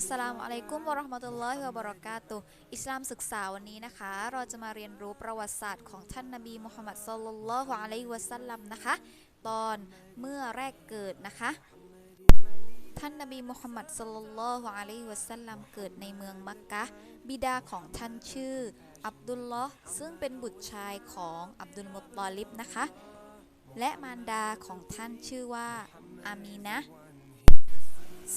อัสสลามุอะลัยกุมวะราะห์มะตุลลอฮิวะบะเราะกาตุอิสลามศึกษาวันนี้นะคะ เราจะมาเรียนรู้ประวัติศาสตร์ของท่านนบีมุฮัมมัดศ็อลลัลลอฮุอะลัยฮิวะซัลลัมนะคะ ตอนเมื่อแรกเกิดนะคะ ท่านนบีมุฮัมมัดศ็อลลัลลอฮุอะลัยฮิวะซัลลัมเกิดในเมืองมักกะบิดาของท่านชื่อ อับดุลลอฮ์ซึ่งเป็นบุตรชายของอับดุลมุตตอลิบนะคะ และมารดาของท่านชื่อว่าอามีนะ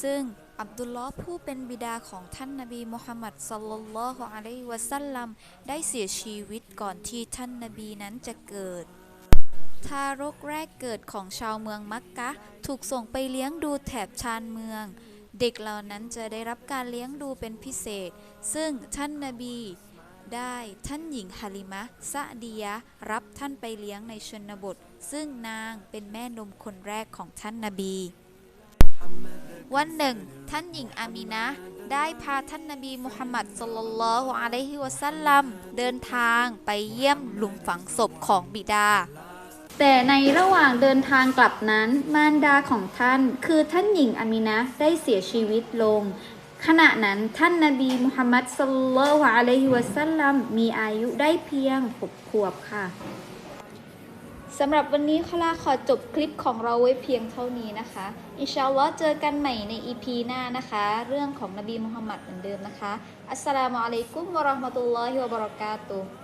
ซึ่ง อับดุลลอฮ์ผู้เป็นบิดาของท่านนบีมุฮัมมัดศ็อลลัลลอฮุอะลัยฮิวะซัลลัมได้เสียชีวิตก่อนที่ท่านนบีนั้นจะเกิด ทารกแรกเกิดของชาวเมืองมักกะถูกส่งไปเลี้ยงดูแถบชานเมือง เด็กเหล่านั้นจะได้รับการเลี้ยงดูเป็นพิเศษ ซึ่งท่านนบีได้ท่านหญิงฮาลิมะซะดียะรับท่านไปเลี้ยงในชนบท ซึ่งนางเป็นแม่นมคนแรกของท่านนบี วันหนึ่ง ท่านหญิงอามีนะได้พาท่านนบีมุฮัมมัดศ็อลลัลลอฮุอะลัยฮิวะซัลลัมเดินทางไปเยี่ยมหลุมฝังศพของบิดา แต่ในระหว่างเดินทางกลับนั้น มารดาของท่าน คือท่านหญิงอามินะได้เสียชีวิตลง ขณะนั้นท่านนบีมุฮัมมัดศ็อลลัลลอฮุอะลัยฮิวะซัลลัมมีอายุได้เพียงหกขวบค่ะ สำหรับวันนี้คลาขอจบคลิปของเราไว้เพียงเท่านี้นะคะ อินชาอัลลอฮ์เจอกันใหม่ใน EP หน้านะคะ เรื่องของนบีมุฮัมมัดเหมือนเดิมนะคะ อัสสลามุอะลัยกุมวะเราะห์มะตุลลอฮิวะบะเราะกาตุฮ์